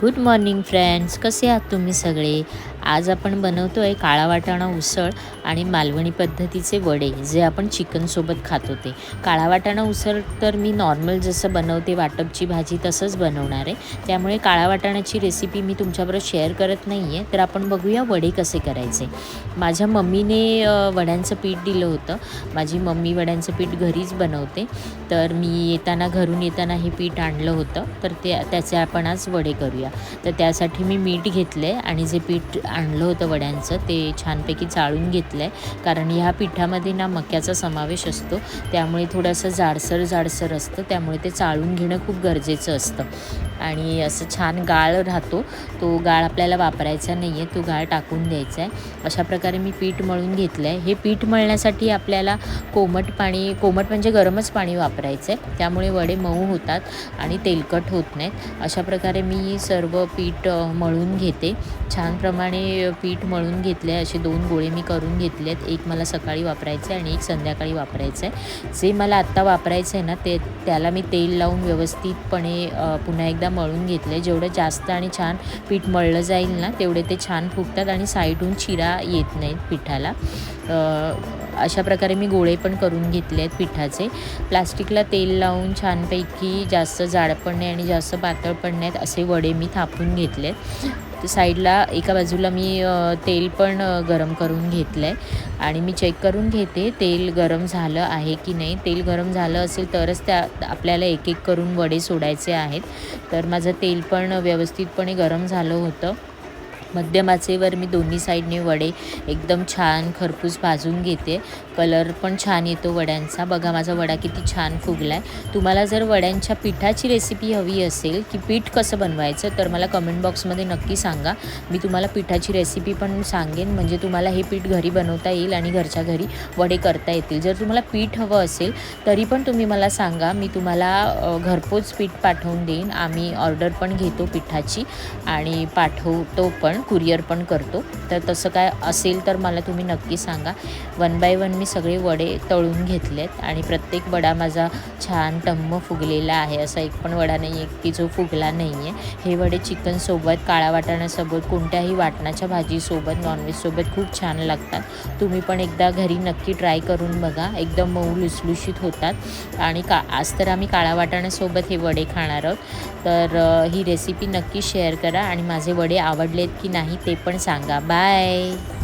Good morning friends कसे आहात तुम्ही सगळे आज आपण बनवतो आहे काळा वाटाणा उसळ आणि मालवणी पद्धतीचे वडे जे आपण चिकनसोबत खात होते. काळा वाटाणा उसळ तर मी नॉर्मल जसं बनवते वाटपची भाजी तसंच बनवणार आहे. त्यामुळे काळा वाटाण्याची रेसिपी मी तुमच्याबरोबर शेअर करत नाही आहे तर आपण बघूया वडे कसे करायचे. माझ्या मम्मीने वड्यांचं पीठ दिलं होतं. माझी मम्मी वड्यांचं पीठ घरीच बनवते. तर मी येताना घरून येताना हे पीठ आणलं होतं. तर ते त्याचे आपण आज वडे करूया. तर त्यासाठी मी मीठ घेतलं आहे आणि जे पीठ आणलं होतं वड्यांचं ते छानपैकी चाळून घेतलं आहे कारण ह्या पिठामध्ये ना मक्याचा समावेश असतो. त्यामुळे थोडंसं जाडसर जाडसर असतं. त्यामुळे ते चाळून घेणं खूप गरजेचं असतं. आणि असं छान गाळ राहतो. तो गाळ आपल्याला वापरायचा नाही आहे तो गाळ टाकून द्यायचा आहे. अशा प्रकारे मी पीठ मळून घेतलं आहे हे पीठ मळण्यासाठी आपल्याला कोमट पाणी कोमट म्हणजे गरमच पाणी वापरायचं आहे त्यामुळे वडे मऊ होतात आणि तेलकट होत नाहीत. अशा प्रकारे मी सर्व पीठ मळून घेते. छान प्रमाणे पीठ मळून घेतले असे दोन गोळे मी करून घेतले आहेत एक मला सकाळी वापरायचं आहे आणि एक संध्याकाळी वापरायचं आहे जे मला आत्ता वापरायचं आहे ना ते त्याला मी तेल लावून व्यवस्थितपणे पुन्हा एकदा मळून घेतले. जेवढं जास्त आणि छान पीठ मळलं जाईल ना तेवढे ते छान फुगतात आणि साईडहून चिरा येत नाहीत पिठाला. अशा प्रकारे मी गोळे पण करून घेतले आहेत पिठाचे. प्लास्टिकला तेल लावून छानपैकी जास्त जाड पण नाही आणि जास्त पातळ पण नाहीत असे वडे मी थापून घेतले तर साईडला एका बाजूला मी तेल पण गरम करून घेतलं आहे आणि मी चेक करून घेते तेल गरम झालं आहे की नाही. तेल गरम झालं असेल तरच त्या आपल्याला एक एक करून वडे सोडायचे आहेत. तर माझं तेल पण व्यवस्थितपणे गरम झालं होतं. मध्यमाचेवर मी दोन्ही साईडने वडे एकदम छान खरपूस भाजून घेते. कलर पण छान येतो वड्यांचा. बघा माझा वडा किती छान फुगला आहे तुम्हाला जर वड्यांच्या पिठाची रेसिपी हवी असेल की पीठ कसं बनवायचं तर मला कमेंट बॉक्समध्ये नक्की सांगा. मी तुम्हाला पिठाची रेसिपी पण सांगेन. म्हणजे तुम्हाला हे पीठ घरी बनवता येईल आणि घरच्या घरी वडे करता येतील. जर तुम्हाला पीठ हवं असेल तरी पण तुम्ही मला सांगा. मी तुम्हाला घरपोच पीठ पाठवून देईन. आम्ही ऑर्डर पण घेतो पिठाची आणि पाठवतो पण. कुरिअर पण करतो. तर तसं काय असेल तर मला तुम्ही नक्की सांगा. वन बाय वन मी सगळे वडे तळून घेतले आहेत आणि प्रत्येक वडा माझा छान टम्म फुगलेला आहे. असा एक पण वडा नाही आहे की जो फुगला नाही आहे हे वडे चिकनसोबत काळा वाटाण्यासोबत कोणत्याही वाटणाच्या भाजीसोबत नॉनव्हेजसोबत खूप छान लागतात. तुम्ही पण एकदा घरी नक्की ट्राय करून बघा. एकदम मऊ लुसलुशीत होतात. आणि का आज तर आम्ही काळा वाटाण्यासोबत हे वडे खाणार आहोत. तर ही रेसिपी नक्की शेअर करा आणि माझे वडे आवडलेत की की नाही ते पण सांगा. बाय.